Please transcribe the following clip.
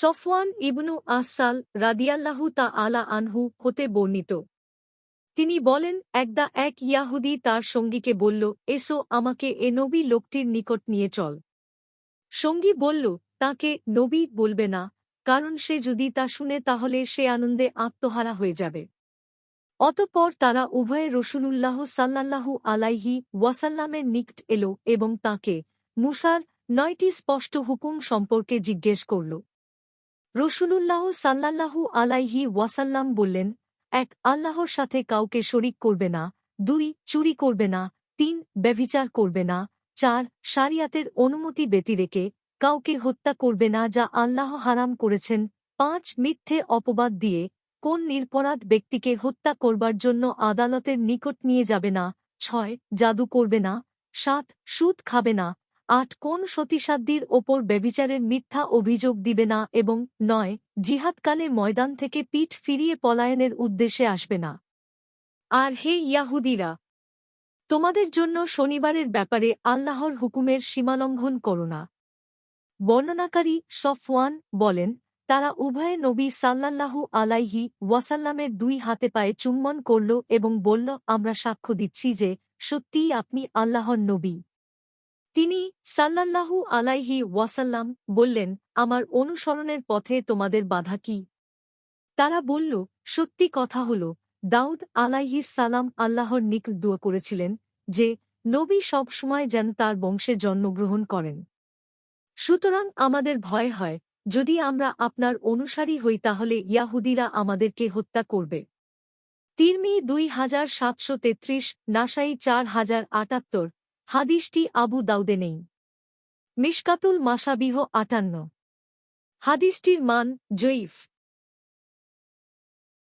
সফওয়ান ইবনু আসাল রাদিয়াল্লাহু তা আলা আনহু হতে বর্ণিত। তিনি বলেন, একদা এক ইয়াহুদি তার সঙ্গীকে বলল, এসো আমাকে এ নবী লোকটির নিকট নিয়ে চল সঙ্গী বলল, তাকে নবী বলবে না, কারণ সে যদি তা শুনে তাহলে সে আনন্দে আত্মহারা হয়ে যাবে। অতপর তারা উভয়ে রসুলুল্লাহ সাল্লাল্লাহু আলাইহি ওয়াসাল্লামের নিকট এলো এবং তাকে মুসার নয়টি স্পষ্ট হুকুম সম্পর্কে জিজ্ঞেস করল। রসুলুল্লাহ সাল্লাল্লাহু আলাইহি ওয়াসাল্লাম বললেন, এক আল্লাহর সাথে কাউকে শরিক করবে না, দুই চুরি করবে না, তিন ব্যভিচার করবে না, চার শারিয়াতের অনুমতি ব্যতিরেকে কাউকে হত্যা করবে না যা আল্লাহ হারাম করেছেন, পাঁচ মিথ্যে অপবাদ দিয়ে কোন নিরপরাধ ব্যক্তিকে হত্যা করবার জন্য আদালতের নিকট নিয়ে যাবে না, ছয় জাদু করবে না, সাত সুদ খাবে না আট কোন সতীসাধ্যির ওপর ব্যবিচারের মিথ্যা অভিযোগ দিবে না এবং নয়, জিহাদকালে ময়দান থেকে পিঠ ফিরিয়ে পলায়নের উদ্দেশ্যে আসবে না। আর হে ইয়াহুদিরা, তোমাদের জন্য শনিবারের ব্যাপারে আল্লাহর হুকুমের সীমালঙ্ঘন করো না। বর্ণনাকারী সফওয়ান বলেন, তারা উভয়ে নবী সাল্লাল্লাহু আলাইহি ওয়াসাল্লামের দুই হাতে পায়ে চুম্বন করল এবং বলল, আমরা সাক্ষ্য দিচ্ছি যে সত্যিই আপনি আল্লাহর নবী। তিনি সাল্লাল্লাহু আলাইহি ওয়াসাল্লাম বললেন, আমার অনুসরণের পথে তোমাদের বাধা কি? তারা বলল, সত্যি কথা হল, দাউদ আলাইহি সালাম আল্লাহর নিক দোয়া করেছিলেন যে, নবী সব সময় যেন তার বংশে জন্মগ্রহণ করেন। সুতরাং আমাদের ভয় হয়, যদি আমরা আপনার অনুসারী হই তাহলে ইয়াহুদিরা আমাদেরকে হত্যা করবে। তিরমি দুই হাজার সাতশো তেত্রিশ, নাসাই চার হাজার আটাত্তর হাদিসটি আবু দাউদে নেই। মিশকাতুল মাসাবিহ আটান্ন। হাদিসটির মান জয়ীফ।